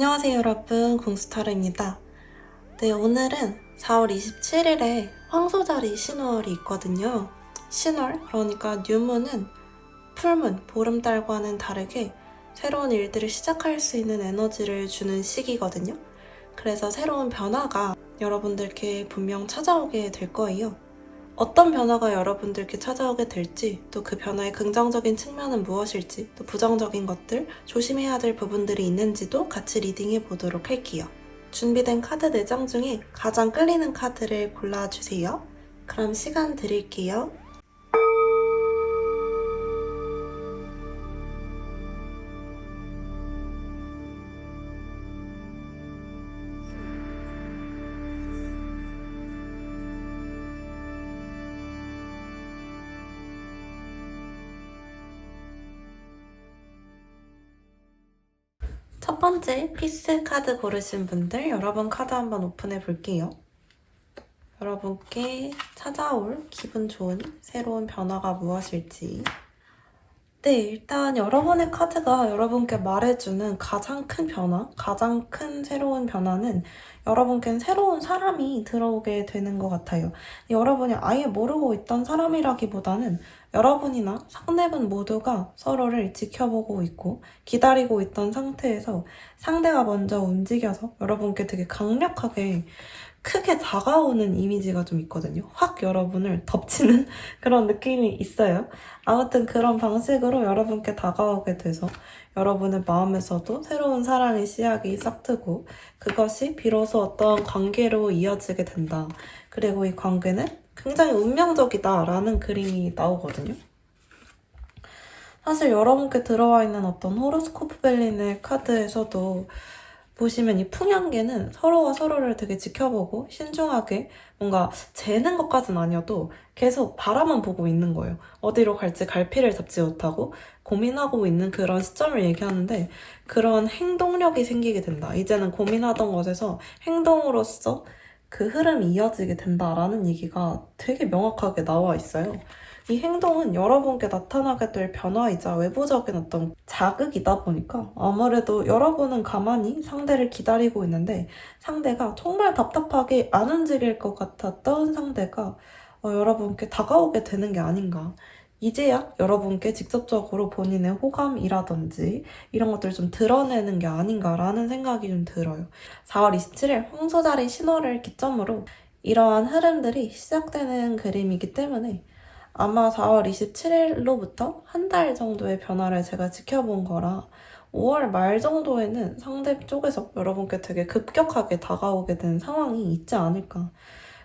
안녕하세요 여러분 궁스타르입니다. 네 오늘은 4월 27일에 황소자리 신월이 있거든요. 신월 그러니까 뉴문은 풀문 보름달과는 다르게 새로운 일들을 시작할 수 있는 에너지를 주는 시기거든요. 그래서 새로운 변화가 여러분들께 분명 찾아오게 될 거예요. 어떤 변화가 여러분들께 찾아오게 될지, 또 그 변화의 긍정적인 측면은 무엇일지, 또 부정적인 것들, 조심해야 될 부분들이 있는지도 같이 리딩해 보도록 할게요. 준비된 카드 4장 중에 가장 끌리는 카드를 골라주세요. 그럼 시간 드릴게요. 첫 번째 피스 카드 고르신 분들 여러분 카드 한번 오픈해 볼게요. 여러분께 찾아올 기분 좋은 새로운 변화가 무엇일지. 네, 일단 여러분의 카드가 여러분께 말해주는 가장 큰 변화, 가장 큰 새로운 변화는 여러분께는 새로운 사람이 들어오게 되는 것 같아요. 여러분이 아예 모르고 있던 사람이라기보다는 여러분이나 상대분 모두가 서로를 지켜보고 있고 기다리고 있던 상태에서 상대가 먼저 움직여서 여러분께 되게 강력하게 크게 다가오는 이미지가 좀 있거든요. 확 여러분을 덮치는 그런 느낌이 있어요. 아무튼 그런 방식으로 여러분께 다가오게 돼서 여러분의 마음에서도 새로운 사랑의 씨앗이 싹트고 그것이 비로소 어떤 관계로 이어지게 된다. 그리고 이 관계는 굉장히 운명적이다라는 그림이 나오거든요. 사실 여러분께 들어와 있는 어떤 호로스코프 벨린의 카드에서도 보시면 이 풍향계는 서로가 서로를 되게 지켜보고 신중하게 뭔가 재는 것까진 아니어도 계속 바라만 보고 있는 거예요. 어디로 갈지 갈피를 잡지 못하고 고민하고 있는 그런 시점을 얘기하는데 그런 행동력이 생기게 된다. 이제는 고민하던 것에서 행동으로서 그 흐름이 이어지게 된다라는 얘기가 되게 명확하게 나와 있어요. 이 행동은 여러분께 나타나게 될 변화이자 외부적인 어떤 자극이다 보니까 아무래도 여러분은 가만히 상대를 기다리고 있는데 상대가 정말 답답하게 안 움직일 것 같았던 상대가 어, 여러분께 다가오게 되는 게 아닌가. 이제야 여러분께 직접적으로 본인의 호감이라든지 이런 것들을 좀 드러내는 게 아닌가라는 생각이 좀 들어요. 4월 27일 황소자리 신호를 기점으로 이러한 흐름들이 시작되는 그림이기 때문에 아마 4월 27일로부터 한 달 정도의 변화를 제가 지켜본 거라 5월 말 정도에는 상대 쪽에서 여러분께 되게 급격하게 다가오게 된 상황이 있지 않을까.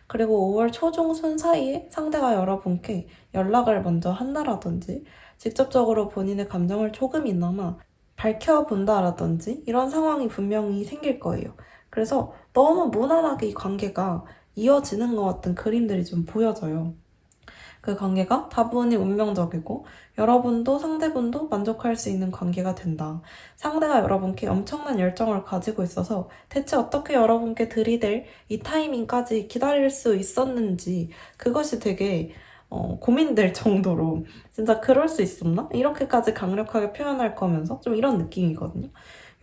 그리고 5월 초중순 사이에 상대가 여러분께 연락을 먼저 한다라든지 직접적으로 본인의 감정을 조금이나마 밝혀본다라든지 이런 상황이 분명히 생길 거예요. 그래서 너무 무난하게 이 관계가 이어지는 것 같은 그림들이 좀 보여져요. 그 관계가 다분히 운명적이고 여러분도 상대분도 만족할 수 있는 관계가 된다. 상대가 여러분께 엄청난 열정을 가지고 있어서 대체 어떻게 여러분께 들이댈 이 타이밍까지 기다릴 수 있었는지 그것이 되게 어, 고민될 정도로 진짜 그럴 수 있었나? 이렇게까지 강력하게 표현할 거면서 좀 이런 느낌이거든요.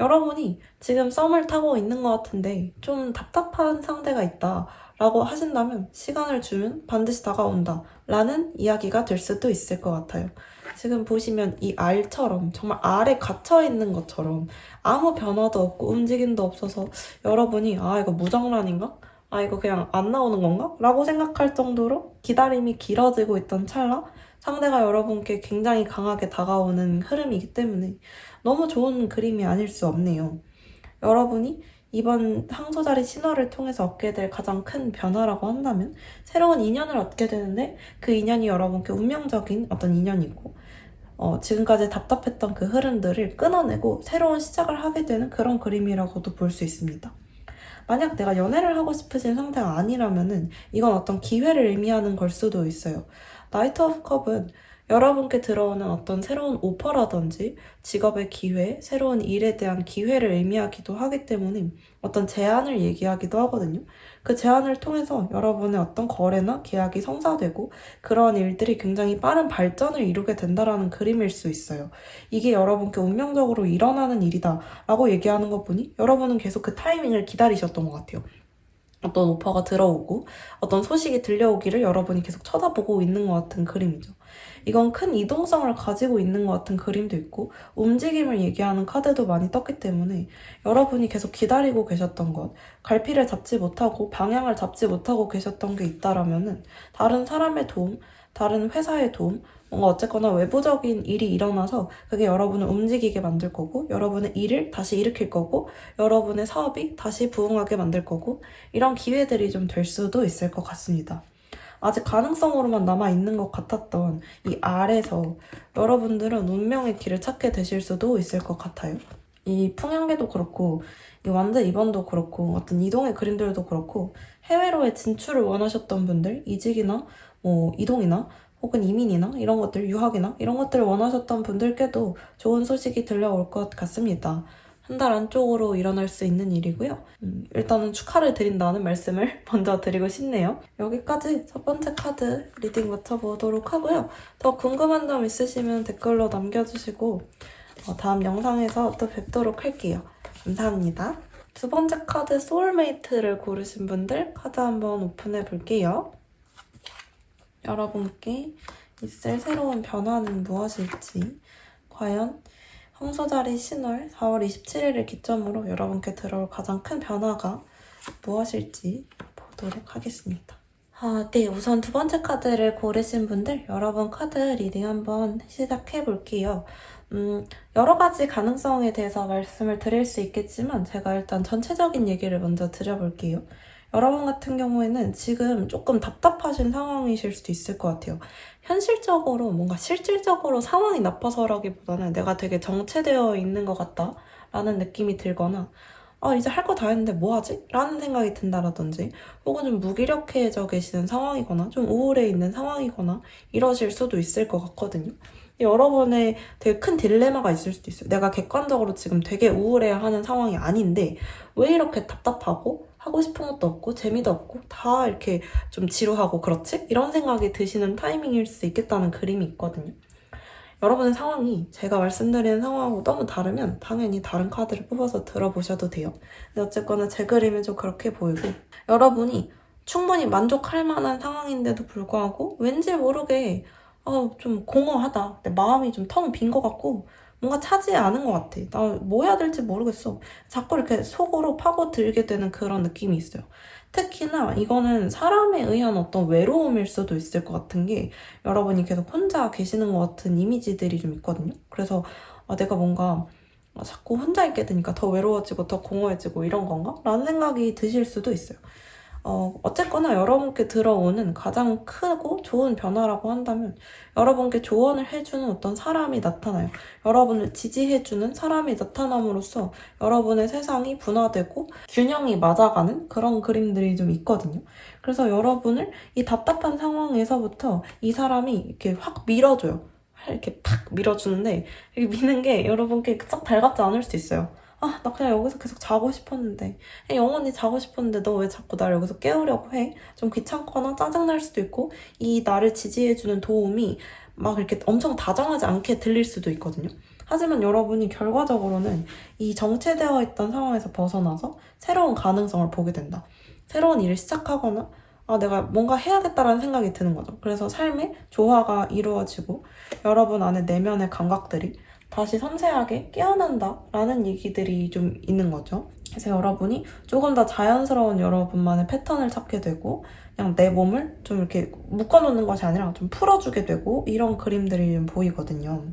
여러분이 지금 썸을 타고 있는 것 같은데 좀 답답한 상대가 있다. 라고 하신다면 시간을 주면 반드시 다가온다. 라는 이야기가 될 수도 있을 것 같아요. 지금 보시면 이 알처럼 정말 알에 갇혀 있는 것처럼 아무 변화도 없고 움직임도 없어서 여러분이 아, 이거 무정란인가? 아, 이거 그냥 안 나오는 건가? 라고 생각할 정도로 기다림이 길어지고 있던 찰나 상대가 여러분께 굉장히 강하게 다가오는 흐름이기 때문에 너무 좋은 그림이 아닐 수 없네요. 여러분이 이번 항소자리 신화를 통해서 얻게 될 가장 큰 변화라고 한다면 새로운 인연을 얻게 되는데 그 인연이 여러분께 운명적인 어떤 인연이고 어, 지금까지 답답했던 그 흐름들을 끊어내고 새로운 시작을 하게 되는 그런 그림이라고도 볼 수 있습니다. 만약 내가 연애를 하고 싶으신 상태가 아니라면은 이건 어떤 기회를 의미하는 걸 수도 있어요. 나이트 오브 컵은 여러분께 들어오는 어떤 새로운 오퍼라든지 직업의 기회, 새로운 일에 대한 기회를 의미하기도 하기 때문에 어떤 제안을 얘기하기도 하거든요. 그 제안을 통해서 여러분의 어떤 거래나 계약이 성사되고 그러한 일들이 굉장히 빠른 발전을 이루게 된다라는 그림일 수 있어요. 이게 여러분께 운명적으로 일어나는 일이다 라고 얘기하는 것 보니 여러분은 계속 그 타이밍을 기다리셨던 것 같아요. 어떤 오퍼가 들어오고 어떤 소식이 들려오기를 여러분이 계속 쳐다보고 있는 것 같은 그림이죠. 이건 큰 이동성을 가지고 있는 것 같은 그림도 있고 움직임을 얘기하는 카드도 많이 떴기 때문에 여러분이 계속 기다리고 계셨던 것, 갈피를 잡지 못하고 방향을 잡지 못하고 계셨던 게 있다라면은 다른 사람의 도움, 다른 회사의 도움, 뭔가 어쨌거나 외부적인 일이 일어나서 그게 여러분을 움직이게 만들 거고 여러분의 일을 다시 일으킬 거고 여러분의 사업이 다시 부흥하게 만들 거고 이런 기회들이 좀 될 수도 있을 것 같습니다. 아직 가능성으로만 남아 있는 것 같았던 이 알에서 여러분들은 운명의 길을 찾게 되실 수도 있을 것 같아요. 이 풍향계도 그렇고 이 완전 2번도 그렇고 어떤 이동의 그림들도 그렇고 해외로의 진출을 원하셨던 분들 이직이나 뭐 이동이나 혹은 이민이나 이런 것들 유학이나 이런 것들을 원하셨던 분들께도 좋은 소식이 들려올 것 같습니다. 한 달 안쪽으로 일어날 수 있는 일이고요. 음, 일단은 축하를 드린다는 말씀을 먼저 드리고 싶네요. 여기까지 첫 번째 카드 리딩 맞춰보도록 하고요. 더 궁금한 점 있으시면 댓글로 남겨주시고 어, 다음 영상에서 또 뵙도록 할게요. 감사합니다. 두 번째 카드 소울메이트를 고르신 분들 카드 한번 오픈해 볼게요. 여러분께 있을 새로운 변화는 무엇일지 과연 황소자리 신월 4월 27일을 기점으로 여러분께 들어올 가장 큰 변화가 무엇일지 보도록 하겠습니다. 아, 네, 우선 두 번째 카드를 고르신 분들 여러분 카드 리딩 한번 시작해 볼게요. 음, 여러 가지 가능성에 대해서 말씀을 드릴 수 있겠지만 제가 일단 전체적인 얘기를 먼저 드려볼게요. 여러분 같은 경우에는 지금 조금 답답하신 상황이실 수도 있을 것 같아요. 현실적으로 뭔가 실질적으로 상황이 나빠서라기보다는 내가 되게 정체되어 있는 것 같다 라는 느낌이 들거나 아 이제 할 거 다 했는데 뭐 하지? 라는 생각이 든다라든지 혹은 좀 무기력해져 계시는 상황이거나 좀 우울해 있는 상황이거나 이러실 수도 있을 것 같거든요. 여러분의 되게 큰 딜레마가 있을 수도 있어요. 내가 객관적으로 지금 되게 우울해하는 상황이 아닌데 왜 이렇게 답답하고 하고 싶은 것도 없고 재미도 없고 다 이렇게 좀 지루하고 그렇지? 이런 생각이 드시는 타이밍일 수 있겠다는 그림이 있거든요. 여러분의 상황이 제가 말씀드리는 상황하고 너무 다르면 당연히 다른 카드를 뽑아서 들어보셔도 돼요. 근데 어쨌거나 제 그림은 좀 그렇게 보이고 여러분이 충분히 만족할 만한 상황인데도 불구하고 왠지 모르게 어, 좀 공허하다. 내 마음이 좀 텅 빈 것 같고 뭔가 차지 않은 것 같아. 나 뭐 해야 될지 모르겠어. 자꾸 이렇게 속으로 파고들게 되는 그런 느낌이 있어요. 특히나 이거는 사람에 의한 어떤 외로움일 수도 있을 것 같은 게 여러분이 계속 혼자 계시는 것 같은 이미지들이 좀 있거든요. 그래서 아, 내가 뭔가 자꾸 혼자 있게 되니까 더 외로워지고 더 공허해지고 이런 건가? 라는 생각이 드실 수도 있어요. 어, 어쨌거나 여러분께 들어오는 가장 크고 좋은 변화라고 한다면 여러분께 조언을 해주는 어떤 사람이 나타나요. 여러분을 지지해주는 사람이 나타남으로써 여러분의 세상이 분화되고 균형이 맞아가는 그런 그림들이 좀 있거든요. 그래서 여러분을 이 답답한 상황에서부터 이 사람이 이렇게 확 밀어줘요. 이렇게 팍 밀어주는데 이렇게 미는 게 여러분께 싹 달갑지 않을 수 있어요. 아, 나 그냥 여기서 계속 자고 싶었는데. 영원히 자고 싶었는데 너 왜 자꾸 나를 여기서 깨우려고 해? 좀 귀찮거나 짜증날 수도 있고, 이 나를 지지해주는 도움이 막 이렇게 엄청 다정하지 않게 들릴 수도 있거든요. 하지만 여러분이 결과적으로는 이 정체되어 있던 상황에서 벗어나서 새로운 가능성을 보게 된다. 새로운 일을 시작하거나, 아, 내가 뭔가 해야겠다라는 생각이 드는 거죠. 그래서 삶의 조화가 이루어지고, 여러분 안에 내면의 감각들이 다시 섬세하게 깨어난다라는 얘기들이 좀 있는 거죠. 그래서 여러분이 조금 더 자연스러운 여러분만의 패턴을 찾게 되고 그냥 내 몸을 좀 이렇게 묶어놓는 것이 아니라 좀 풀어주게 되고 이런 그림들이 좀 보이거든요.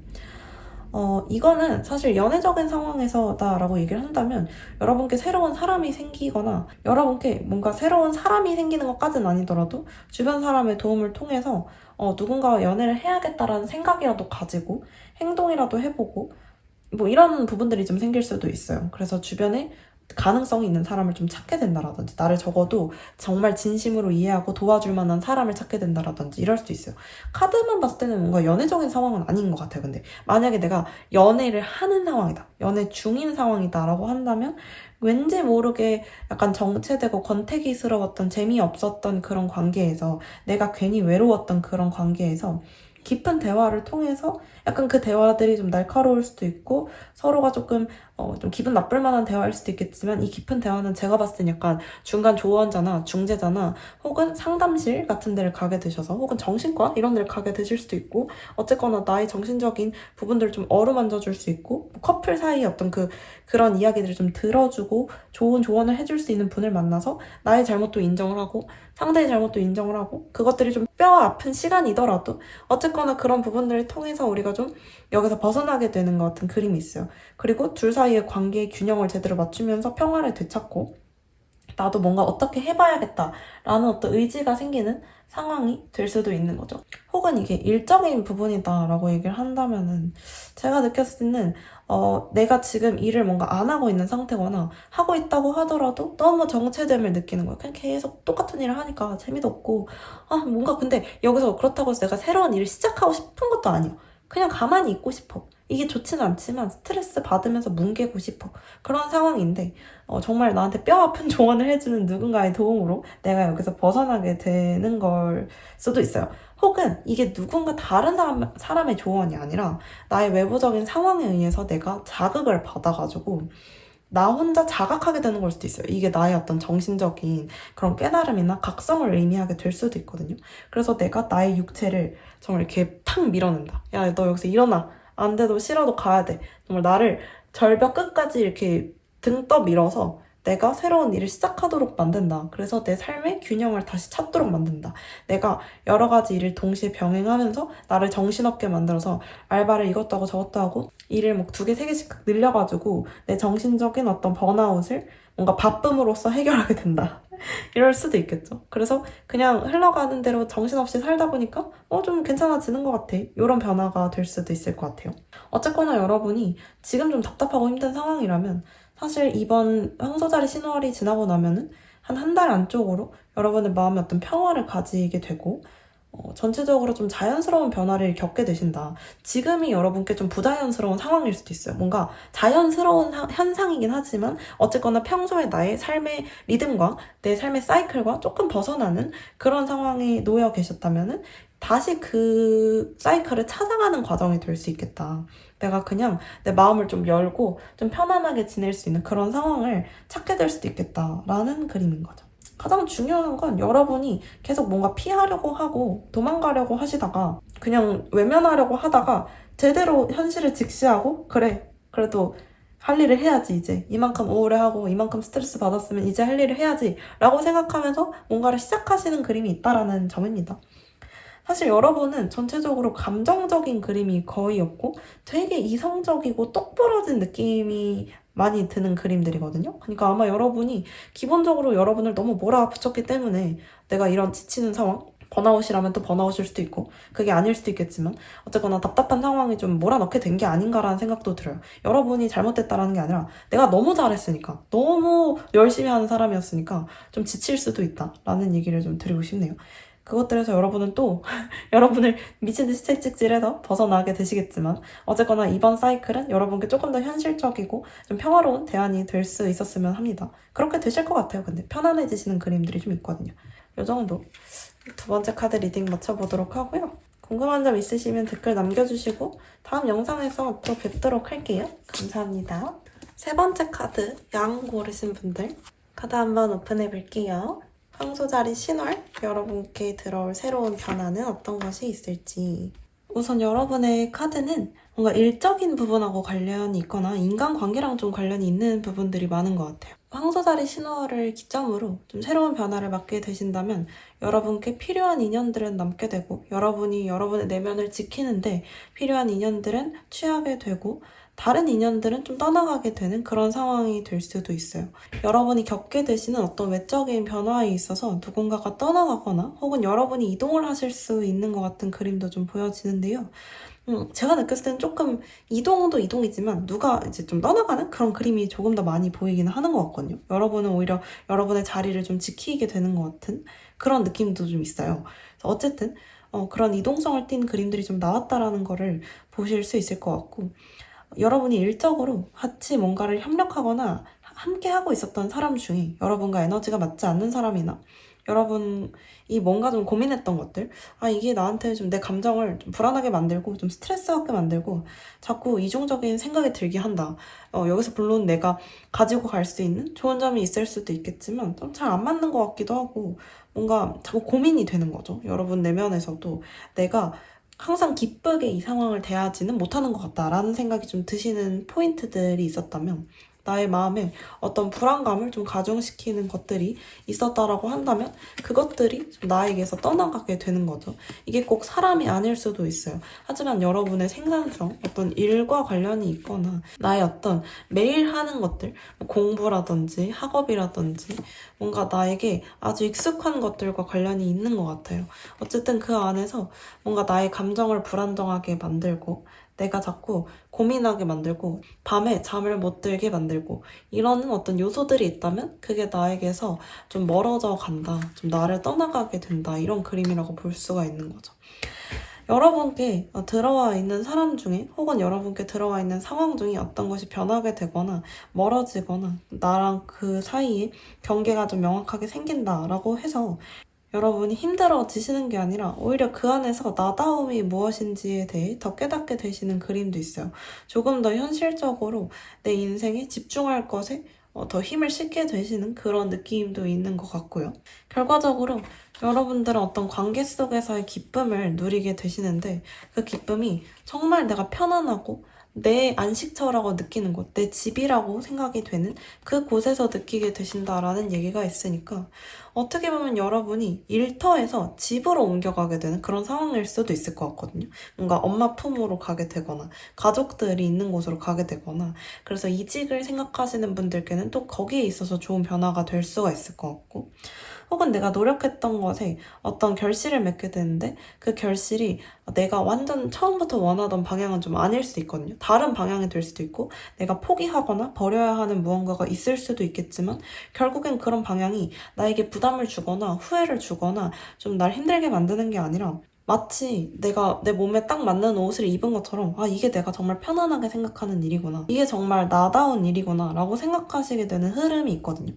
어, 이거는 사실 연애적인 상황에서다라고 얘기를 한다면 여러분께 새로운 사람이 생기거나 여러분께 뭔가 새로운 사람이 생기는 것까지는 아니더라도 주변 사람의 도움을 통해서 어, 누군가와 연애를 해야겠다라는 생각이라도 가지고 행동이라도 해보고 뭐 이런 부분들이 좀 생길 수도 있어요. 그래서 주변에 가능성이 있는 사람을 좀 찾게 된다라든지 나를 적어도 정말 진심으로 이해하고 도와줄 만한 사람을 찾게 된다라든지 이럴 수도 있어요. 카드만 봤을 때는 뭔가 연애적인 상황은 아닌 것 같아요. 근데 만약에 내가 연애를 하는 상황이다. 연애 중인 상황이다라고 한다면 왠지 모르게 약간 정체되고 권태기스러웠던 재미없었던 그런 관계에서 내가 괜히 외로웠던 그런 관계에서 깊은 대화를 통해서 약간 그 대화들이 좀 날카로울 수도 있고 서로가 조금 어, 좀 기분 나쁠 만한 대화일 수도 있겠지만 이 깊은 대화는 제가 봤을 땐 약간 중간 조언자나 중재자나 혹은 상담실 같은 데를 가게 되셔서 혹은 정신과 이런 데를 가게 되실 수도 있고 어쨌거나 나의 정신적인 부분들을 좀 어루만져 줄 수 있고 뭐 커플 사이의 어떤 그 그런 이야기들을 좀 들어주고 좋은 조언을 해줄 수 있는 분을 만나서 나의 잘못도 인정을 하고 상대의 잘못도 인정을 하고 그것들이 좀 뼈 아픈 시간이더라도 어쨌거나 그런 부분들을 통해서 우리가 좀 여기서 벗어나게 되는 것 같은 그림이 있어요. 그리고 둘 사이의 관계의 균형을 제대로 맞추면서 평화를 되찾고 나도 뭔가 어떻게 해봐야겠다라는 어떤 의지가 생기는 상황이 될 수도 있는 거죠. 혹은 이게 일적인 부분이다라고 얘기를 한다면은 제가 느꼈을 때는 어, 내가 지금 일을 뭔가 안 하고 있는 상태거나 하고 있다고 하더라도 너무 정체됨을 느끼는 거예요. 그냥 계속 똑같은 일을 하니까 재미도 없고 아 뭔가 근데 여기서 그렇다고 해서 내가 새로운 일을 시작하고 싶은 것도 아니에요. 그냥 가만히 있고 싶어. 이게 좋지는 않지만 스트레스 받으면서 뭉개고 싶어. 그런 상황인데 어, 정말 나한테 뼈 아픈 조언을 해주는 누군가의 도움으로 내가 여기서 벗어나게 되는 걸 수도 있어요. 혹은 이게 누군가 다른 사람, 사람의 조언이 아니라 나의 외부적인 상황에 의해서 내가 자극을 받아가지고 나 혼자 자각하게 되는 걸 수도 있어요. 이게 나의 어떤 정신적인 그런 깨달음이나 각성을 의미하게 될 수도 있거든요. 그래서 내가 나의 육체를 정말 이렇게 탁 밀어낸다. 야, 너 여기서 일어나. 안 돼도 싫어도 가야 돼. 정말 나를 절벽 끝까지 이렇게 등 떠 밀어서 내가 새로운 일을 시작하도록 만든다. 그래서 내 삶의 균형을 다시 찾도록 만든다. 내가 여러 가지 일을 동시에 병행하면서 나를 정신없게 만들어서 알바를 이것도 하고 저것도 하고 일을 뭐 두 개, 세 개씩 늘려가지고 내 정신적인 어떤 번아웃을 뭔가 바쁨으로써 해결하게 된다. 이럴 수도 있겠죠. 그래서 그냥 흘러가는 대로 정신없이 살다 보니까 어, 좀 괜찮아지는 것 같아. 이런 변화가 될 수도 있을 것 같아요. 어쨌거나 여러분이 지금 좀 답답하고 힘든 상황이라면 사실 이번 황소자리 신월이 지나고 나면은 한 한 달 안쪽으로 여러분의 마음에 어떤 평화를 가지게 되고 어, 전체적으로 좀 자연스러운 변화를 겪게 되신다. 지금이 여러분께 좀 부자연스러운 상황일 수도 있어요. 뭔가 자연스러운 사- 현상이긴 하지만 어쨌거나 평소에 나의 삶의 리듬과 내 삶의 사이클과 조금 벗어나는 그런 상황에 놓여 계셨다면은 다시 그 사이클을 찾아가는 과정이 될 수 있겠다. 내가 그냥 내 마음을 좀 열고 좀 편안하게 지낼 수 있는 그런 상황을 찾게 될 수도 있겠다라는 그림인 거죠. 가장 중요한 건 여러분이 계속 뭔가 피하려고 하고 도망가려고 하시다가 그냥 외면하려고 하다가 제대로 현실을 직시하고 그래 그래도 할 일을 해야지 이제 이만큼 우울해하고 이만큼 스트레스 받았으면 이제 할 일을 해야지 라고 생각하면서 뭔가를 시작하시는 그림이 있다라는 점입니다. 사실 여러분은 전체적으로 감정적인 그림이 거의 없고 되게 이성적이고 똑부러진 느낌이 많이 드는 그림들이거든요. 그러니까 아마 여러분이 기본적으로 여러분을 너무 몰아붙였기 때문에 내가 이런 지치는 상황, 번아웃이라면 또 번아웃일 수도 있고 그게 아닐 수도 있겠지만 어쨌거나 답답한 상황이 좀 몰아넣게 된 게 아닌가라는 생각도 들어요. 여러분이 잘못됐다라는 게 아니라 내가 너무 잘했으니까 너무 열심히 하는 사람이었으니까 좀 지칠 수도 있다라는 얘기를 좀 드리고 싶네요. 그것들에서 여러분은 또 여러분을 미친 듯이 채찍질해서 벗어나게 되시겠지만 어쨌거나 이번 사이클은 여러분께 조금 더 현실적이고 좀 평화로운 대안이 될 수 있었으면 합니다. 그렇게 되실 것 같아요. 근데 편안해지시는 그림들이 좀 있거든요. 요 정도. 두 번째 카드 리딩 맞춰보도록 하고요. 궁금한 점 있으시면 댓글 남겨주시고 다음 영상에서 또 뵙도록 할게요. 감사합니다. 세 번째 카드 양 고르신 분들 카드 한번 오픈해 볼게요. 황소자리 신월 여러분께 들어올 새로운 변화는 어떤 것이 있을지 우선 여러분의 카드는 뭔가 일적인 부분하고 관련이 있거나 인간관계랑 좀 관련이 있는 부분들이 많은 것 같아요. 황소자리 신월을 기점으로 좀 새로운 변화를 맞게 되신다면 여러분께 필요한 인연들은 남게 되고 여러분이 여러분의 내면을 지키는데 필요한 인연들은 취하게 되고 다른 인연들은 좀 떠나가게 되는 그런 상황이 될 수도 있어요. 여러분이 겪게 되시는 어떤 외적인 변화에 있어서 누군가가 떠나가거나 혹은 여러분이 이동을 하실 수 있는 것 같은 그림도 좀 보여지는데요. 음, 제가 느꼈을 때는 조금 이동도 이동이지만 누가 이제 좀 떠나가는 그런 그림이 조금 더 많이 보이기는 하는 것 같거든요. 여러분은 오히려 여러분의 자리를 좀 지키게 되는 것 같은 그런 느낌도 좀 있어요. 어쨌든 어, 그런 이동성을 띈 그림들이 좀 나왔다라는 거를 보실 수 있을 것 같고 여러분이 일적으로 같이 뭔가를 협력하거나 함께 하고 있었던 사람 중에 여러분과 에너지가 맞지 않는 사람이나 여러분이 뭔가 좀 고민했던 것들 아 이게 나한테 좀 내 감정을 좀 불안하게 만들고 좀 스트레스 받게 만들고 자꾸 이중적인 생각이 들게 한다. 어, 여기서 물론 내가 가지고 갈 수 있는 좋은 점이 있을 수도 있겠지만 좀 잘 안 맞는 것 같기도 하고 뭔가 자꾸 고민이 되는 거죠. 여러분 내면에서도 내가 항상 기쁘게 이 상황을 대하지는 못하는 것 같다라는 생각이 좀 드시는 포인트들이 있었다면 나의 마음에 어떤 불안감을 좀 가중시키는 것들이 있었다라고 한다면 그것들이 좀 나에게서 떠나가게 되는 거죠. 이게 꼭 사람이 아닐 수도 있어요. 하지만 여러분의 생산성, 어떤 일과 관련이 있거나 나의 어떤 매일 하는 것들, 뭐 공부라든지 학업이라든지 뭔가 나에게 아주 익숙한 것들과 관련이 있는 것 같아요. 어쨌든 그 안에서 뭔가 나의 감정을 불안정하게 만들고 내가 자꾸 고민하게 만들고 밤에 잠을 못 들게 만들고 이러는 어떤 요소들이 있다면 그게 나에게서 좀 멀어져 간다. 좀 나를 떠나가게 된다. 이런 그림이라고 볼 수가 있는 거죠. 여러분께 들어와 있는 사람 중에 혹은 여러분께 들어와 있는 상황 중에 어떤 것이 변하게 되거나 멀어지거나 나랑 그 사이에 경계가 좀 명확하게 생긴다라고 해서 여러분이 힘들어지시는 게 아니라 오히려 그 안에서 나다움이 무엇인지에 대해 더 깨닫게 되시는 그림도 있어요. 조금 더 현실적으로 내 인생에 집중할 것에 어, 더 힘을 싣게 되시는 그런 느낌도 있는 것 같고요. 결과적으로 여러분들은 어떤 관계 속에서의 기쁨을 누리게 되시는데 그 기쁨이 정말 내가 편안하고 내 안식처라고 느끼는 곳, 내 집이라고 생각이 되는 그 곳에서 느끼게 되신다라는 얘기가 있으니까 어떻게 보면 여러분이 일터에서 집으로 옮겨가게 되는 그런 상황일 수도 있을 것 같거든요. 뭔가 엄마 품으로 가게 되거나 가족들이 있는 곳으로 가게 되거나 그래서 이직을 생각하시는 분들께는 또 거기에 있어서 좋은 변화가 될 수가 있을 것 같고 혹은 내가 노력했던 것에 어떤 결실을 맺게 되는데 그 결실이 내가 완전 처음부터 원하던 방향은 좀 아닐 수도 있거든요. 다른 방향이 될 수도 있고 내가 포기하거나 버려야 하는 무언가가 있을 수도 있겠지만 결국엔 그런 방향이 나에게 부담을 주거나 후회를 주거나 좀 날 힘들게 만드는 게 아니라 마치 내가 내 몸에 딱 맞는 옷을 입은 것처럼 아 이게 내가 정말 편안하게 생각하는 일이구나 이게 정말 나다운 일이구나 라고 생각하시게 되는 흐름이 있거든요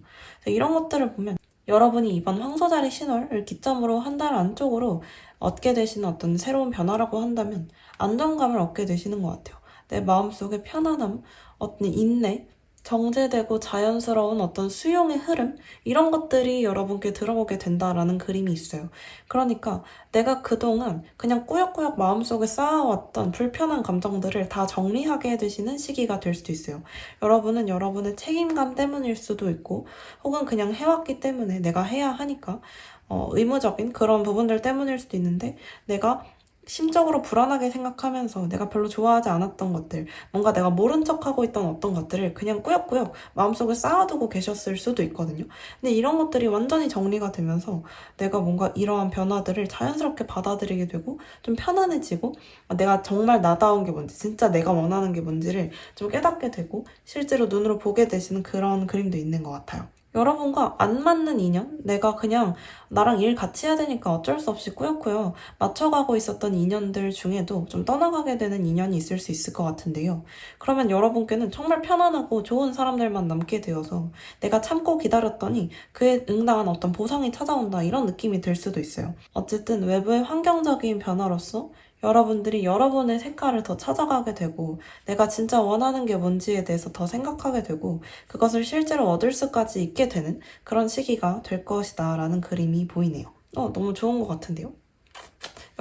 이런 것들을 보면 여러분이 이번 황소자리 신월을 기점으로 한 달 안쪽으로 얻게 되시는 어떤 새로운 변화라고 한다면 안정감을 얻게 되시는 것 같아요. 내 마음속에 편안함, 어떤 인내, 정제되고 자연스러운 어떤 수용의 흐름 이런 것들이 여러분께 들어오게 된다라는 그림이 있어요. 그러니까 내가 그동안 그냥 꾸역꾸역 마음속에 쌓아왔던 불편한 감정들을 다 정리하게 되시는 시기가 될 수도 있어요. 여러분은 여러분의 책임감 때문일 수도 있고 혹은 그냥 해왔기 때문에 내가 해야 하니까 어, 의무적인 그런 부분들 때문일 수도 있는데 내가 심적으로 불안하게 생각하면서 내가 별로 좋아하지 않았던 것들, 뭔가 내가 모른 척하고 있던 어떤 것들을 그냥 꾸역꾸역 마음속에 쌓아두고 계셨을 수도 있거든요. 근데 이런 것들이 완전히 정리가 되면서 내가 뭔가 이러한 변화들을 자연스럽게 받아들이게 되고 좀 편안해지고 내가 정말 나다운 게 뭔지, 진짜 내가 원하는 게 뭔지를 좀 깨닫게 되고 실제로 눈으로 보게 되시는 그런 그림도 있는 것 같아요. 여러분과 안 맞는 인연? 내가 그냥 나랑 일 같이 해야 되니까 어쩔 수 없이 꾸역꾸역 맞춰가고 있었던 인연들 중에도 좀 떠나가게 되는 인연이 있을 수 있을 것 같은데요. 그러면 여러분께는 정말 편안하고 좋은 사람들만 남게 되어서 내가 참고 기다렸더니 그에 응당한 어떤 보상이 찾아온다 이런 느낌이 들 수도 있어요. 어쨌든 외부의 환경적인 변화로서 여러분들이 여러분의 색깔을 더 찾아가게 되고 내가 진짜 원하는 게 뭔지에 대해서 더 생각하게 되고 그것을 실제로 얻을 수까지 있게 되는 그런 시기가 될 것이다 라는 그림이 보이네요. 어, 너무 좋은 것 같은데요?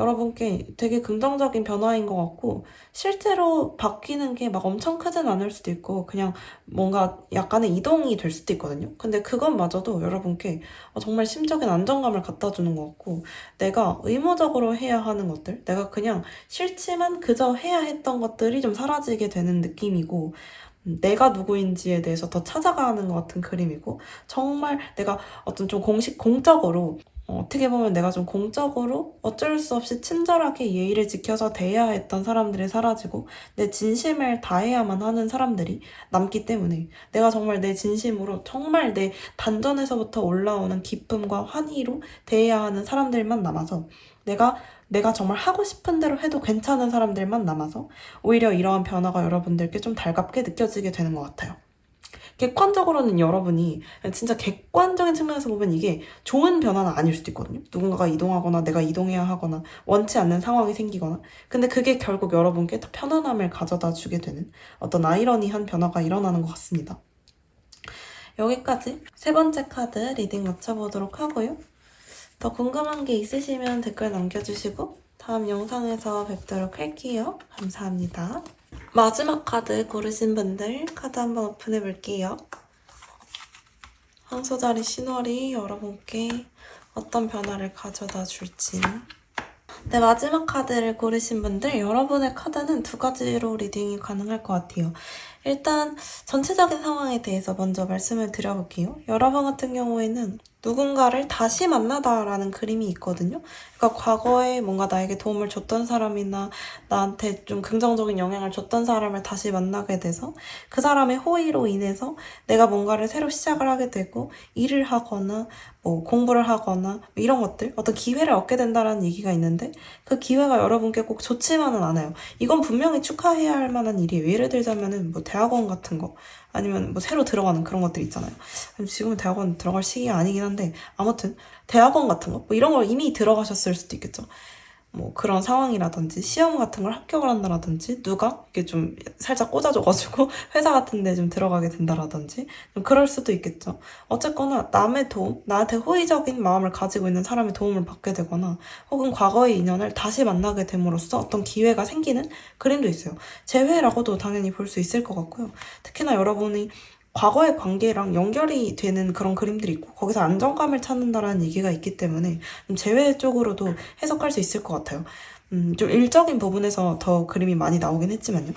여러분께 되게 긍정적인 변화인 것 같고 실제로 바뀌는 게 막 엄청 크진 않을 수도 있고 그냥 뭔가 약간의 이동이 될 수도 있거든요. 근데 그것마저도 여러분께 정말 심적인 안정감을 갖다 주는 것 같고 내가 의무적으로 해야 하는 것들 내가 그냥 싫지만 그저 해야 했던 것들이 좀 사라지게 되는 느낌이고 내가 누구인지에 대해서 더 찾아가는 것 같은 그림이고 정말 내가 어떤 좀 공식 공적으로 어, 떻게 보면 내가 좀 공적으로 어쩔 수 없이 친절하게 예의를 지켜서 대해야 했던 사람들이 사라지고 내 진심을 다해야만 하는 사람들이 남기 때문에 내가 정말 내 진심으로 정말 내 단전에서부터 올라오는 기쁨과 환희로 대해야 하는 사람들만 남아서 내가 내가 정말 하고 싶은 대로 해도 괜찮은 사람들만 남아서 오히려 이러한 변화가 여러분들께 좀 달갑게 느껴지게 되는 것 같아요. 객관적으로는 여러분이 진짜 객관적인 측면에서 보면 이게 좋은 변화는 아닐 수도 있거든요. 누군가가 이동하거나 내가 이동해야 하거나 원치 않는 상황이 생기거나 근데 그게 결국 여러분께 더 편안함을 가져다 주게 되는 어떤 아이러니한 변화가 일어나는 것 같습니다. 여기까지 세 번째 카드 리딩 마쳐보도록 하고요. 더 궁금한 게 있으시면 댓글 남겨주시고 다음 영상에서 뵙도록 할게요. 감사합니다. 마지막 카드 고르신 분들 카드 한번 오픈해 볼게요. 황소자리 신월이 여러분께 어떤 변화를 가져다 줄지. 네, 마지막 카드를 고르신 분들 여러분의 카드는 두 가지로 리딩이 가능할 것 같아요. 일단 전체적인 상황에 대해서 먼저 말씀을 드려볼게요. 여러분 같은 경우에는 누군가를 다시 만나다라는 그림이 있거든요. 그러니까 과거에 뭔가 나에게 도움을 줬던 사람이나 나한테 좀 긍정적인 영향을 줬던 사람을 다시 만나게 돼서 그 사람의 호의로 인해서 내가 뭔가를 새로 시작을 하게 되고 일을 하거나 뭐 공부를 하거나 뭐 이런 것들 어떤 기회를 얻게 된다라는 얘기가 있는데 그 기회가 여러분께 꼭 좋지만은 않아요. 이건 분명히 축하해야 할 만한 일이에요. 예를 들자면은 뭐 대학원 같은 거 아니면 뭐 새로 들어가는 그런 것들 있잖아요. 지금은 대학원 들어갈 시기가 아니긴 한데 아무튼 대학원 같은 거 뭐 이런 걸 이미 들어가셨을 수도 있겠죠. 뭐 그런 상황이라든지 시험 같은 걸 합격을 한다라든지 누가 이렇게 좀 살짝 꽂아줘가지고 회사 같은 데 좀 들어가게 된다라든지 좀 그럴 수도 있겠죠. 어쨌거나 남의 도움, 나한테 호의적인 마음을 가지고 있는 사람의 도움을 받게 되거나 혹은 과거의 인연을 다시 만나게 됨으로써 어떤 기회가 생기는 그림도 있어요. 재회라고도 당연히 볼 수 있을 것 같고요. 특히나 여러분이 과거의 관계랑 연결이 되는 그런 그림들이 있고 거기서 안정감을 찾는다라는 얘기가 있기 때문에 좀 재회 쪽으로도 해석할 수 있을 것 같아요. 음, 좀 일적인 부분에서 더 그림이 많이 나오긴 했지만요.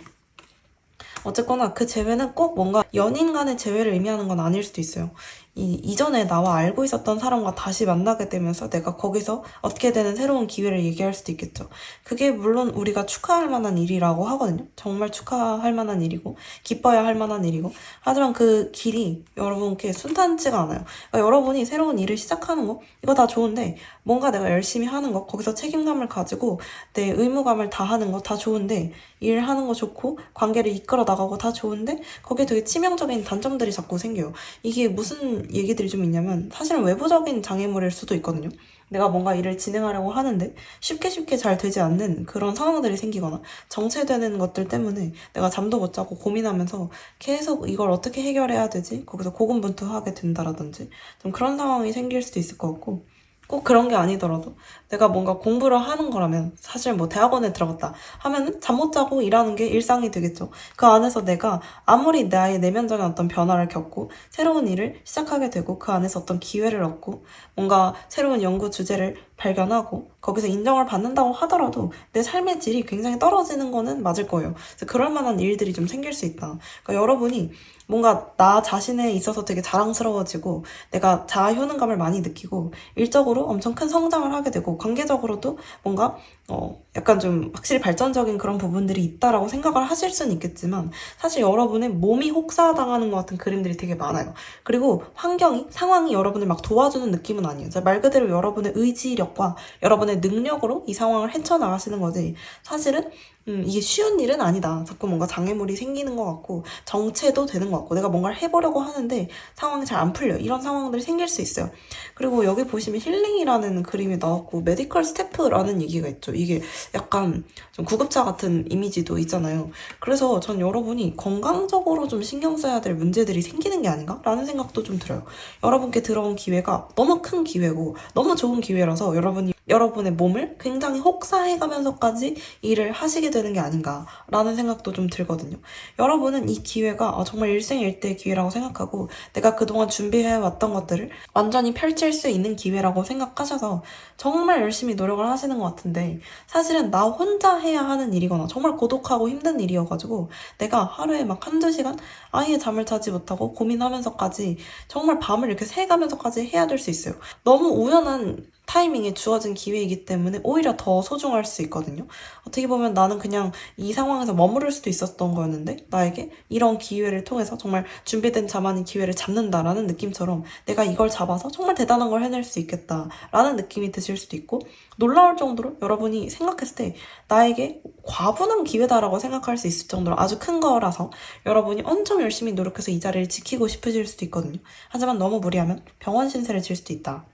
어쨌거나 그 재회는 꼭 뭔가 연인 간의 재회를 의미하는 건 아닐 수도 있어요. 이, 이전에 나와 알고 있었던 사람과 다시 만나게 되면서 내가 거기서 얻게 되는 새로운 기회를 얘기할 수도 있겠죠. 그게 물론 우리가 축하할 만한 일이라고 하거든요. 정말 축하할 만한 일이고, 기뻐야 할 만한 일이고. 하지만 그 길이 여러분께 순탄치가 않아요. 그러니까 여러분이 새로운 일을 시작하는 거, 이거 다 좋은데, 뭔가 내가 열심히 하는 거, 거기서 책임감을 가지고 내 의무감을 다하는 거 다 좋은데, 일하는 거 좋고, 관계를 이끌어 나가고 다 좋은데, 거기에 되게 치명적인 단점들이 자꾸 생겨요. 이게 무슨 얘기들이 좀 있냐면 사실은 외부적인 장애물일 수도 있거든요. 내가 뭔가 일을 진행하려고 하는데 쉽게 쉽게 잘 되지 않는 그런 상황들이 생기거나 정체되는 것들 때문에 내가 잠도 못 자고 고민하면서 계속 이걸 어떻게 해결해야 되지? 거기서 고군분투하게 된다라든지 좀 그런 상황이 생길 수도 있을 것 같고 꼭 그런 게 아니더라도 내가 뭔가 공부를 하는 거라면 사실 뭐 대학원에 들어갔다 하면은 잠못 자고 일하는 게 일상이 되겠죠. 그 안에서 내가 아무리 나의 내면적인 어떤 변화를 겪고 새로운 일을 시작하게 되고 그 안에서 어떤 기회를 얻고 뭔가 새로운 연구 주제를 발견하고 거기서 인정을 받는다고 하더라도 내 삶의 질이 굉장히 떨어지는 거는 맞을 거예요. 그래서 그럴 만한 일들이 좀 생길 수 있다. 그러니까 여러분이 뭔가 나 자신에 있어서 되게 자랑스러워지고 내가 자아 효능감을 많이 느끼고 일적으로 엄청 큰 성장을 하게 되고 관계적으로도 뭔가 어 약간 좀 확실히 발전적인 그런 부분들이 있다라고 생각을 하실 수는 있겠지만 사실 여러분의 몸이 혹사당하는 것 같은 그림들이 되게 많아요. 그리고 환경이 상황이 여러분을 막 도와주는 느낌은 아니에요. 말 그대로 여러분의 의지력과 여러분의 능력으로 이 상황을 헤쳐나가시는 거지. 사실은 음, 이게 쉬운 일은 아니다. 자꾸 뭔가 장애물이 생기는 것 같고, 정체도 되는 것 같고, 내가 뭔가를 해보려고 하는데 상황이 잘 안 풀려. 이런 상황들이 생길 수 있어요. 그리고 여기 보시면 힐링이라는 그림이 나왔고, 메디컬 스태프라는 얘기가 있죠. 이게 약간 좀 구급차 같은 이미지도 있잖아요. 그래서 전 여러분이 건강적으로 좀 신경 써야 될 문제들이 생기는 게 아닌가라는 생각도 좀 들어요. 여러분께 들어온 기회가 너무 큰 기회고, 너무 좋은 기회라서 여러분이 여러분의 몸을 굉장히 혹사해가면서까지 일을 하시게 되는 게 아닌가라는 생각도 좀 들거든요. 여러분은 이 기회가 아, 정말 일생일대의 기회라고 생각하고 내가 그동안 준비해왔던 것들을 완전히 펼칠 수 있는 기회라고 생각하셔서 정말 열심히 노력을 하시는 것 같은데 사실은 나 혼자 해야 하는 일이거나 정말 고독하고 힘든 일이어가지고 내가 하루에 막 한두 시간 아예 잠을 자지 못하고 고민하면서까지 정말 밤을 이렇게 새가면서까지 해야 될 수 있어요. 너무 우연한 타이밍에 주어진 기회이기 때문에 오히려 더 소중할 수 있거든요. 어떻게 보면 나는 그냥 이 상황에서 머무를 수도 있었던 거였는데 나에게 이런 기회를 통해서 정말 준비된 자만이 기회를 잡는다라는 느낌처럼 내가 이걸 잡아서 정말 대단한 걸 해낼 수 있겠다라는 느낌이 드실 수도 있고 놀라울 정도로 여러분이 생각했을 때 나에게 과분한 기회다라고 생각할 수 있을 정도로 아주 큰 거라서 여러분이 엄청 열심히 노력해서 이 자리를 지키고 싶으실 수도 있거든요. 하지만 너무 무리하면 병원 신세를 질 수도 있다.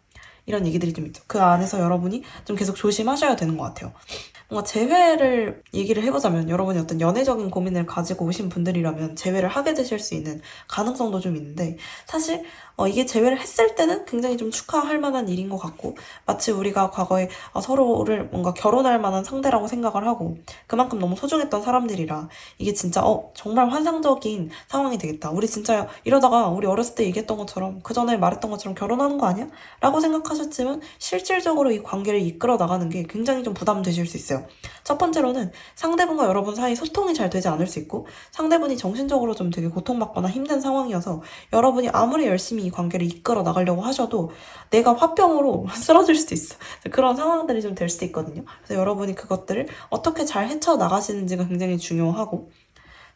이런 얘기들이 좀 있죠. 그 안에서 여러분이 좀 계속 조심하셔야 되는 것 같아요. 뭔가 재회를 얘기를 해보자면 여러분이 어떤 연애적인 고민을 가지고 오신 분들이라면 재회를 하게 되실 수 있는 가능성도 좀 있는데 사실 어, 이게 재회를 했을 때는 굉장히 좀 축하할 만한 일인 것 같고 마치 우리가 과거에 어, 서로를 뭔가 결혼할 만한 상대라고 생각을 하고 그만큼 너무 소중했던 사람들이라 이게 진짜 어 정말 환상적인 상황이 되겠다. 우리 진짜 이러다가 우리 어렸을 때 얘기했던 것처럼 그 전에 말했던 것처럼 결혼하는 거 아니야? 라고 생각하셨지만 실질적으로 이 관계를 이끌어 나가는 게 굉장히 좀 부담되실 수첫 번째로는 상대분과 여러분 사이 소통이 잘 되지 않을 수 있고 상대분이 정신적으로 좀 되게 고통받거나 힘든 상황이어서 여러분이 아무리 열심히 이 관계를 이끌어 나가려고 하셔도 내가 화병으로 쓰러질 수도 있어. 그런 상황들이 좀 될 수도 있거든요. 그래서 여러분이 그것들을 어떻게 잘 헤쳐 나가시는지가 굉장히 중요하고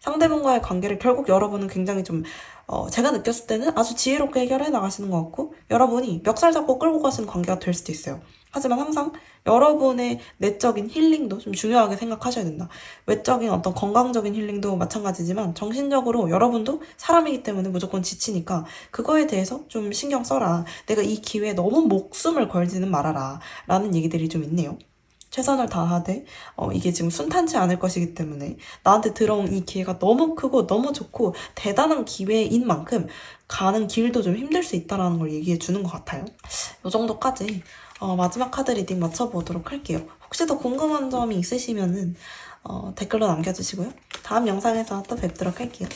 상대분과의 관계를 결국 여러분은 굉장히 좀 어, 제가 느꼈을 때는 아주 지혜롭게 해결해 나가시는 것 같고 여러분이 멱살 잡고 끌고 가시는 관계가 될 수도 있어요. 하지만 항상 여러분의 내적인 힐링도 좀 중요하게 생각하셔야 된다. 외적인 어떤 건강적인 힐링도 마찬가지지만 정신적으로 여러분도 사람이기 때문에 무조건 지치니까 그거에 대해서 좀 신경 써라. 내가 이 기회에 너무 목숨을 걸지는 말아라. 라는 얘기들이 좀 있네요. 최선을 다하되 어, 이게 지금 순탄치 않을 것이기 때문에 나한테 들어온 이 기회가 너무 크고 너무 좋고 대단한 기회인 만큼 가는 길도 좀 힘들 수 있다라는 걸 얘기해 주는 것 같아요. 이 정도까지 어, 마지막 카드 리딩 맞춰보도록 할게요. 혹시 더 궁금한 점이 있으시면은 어, 댓글로 남겨주시고요. 다음 영상에서 또 뵙도록 할게요.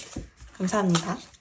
감사합니다.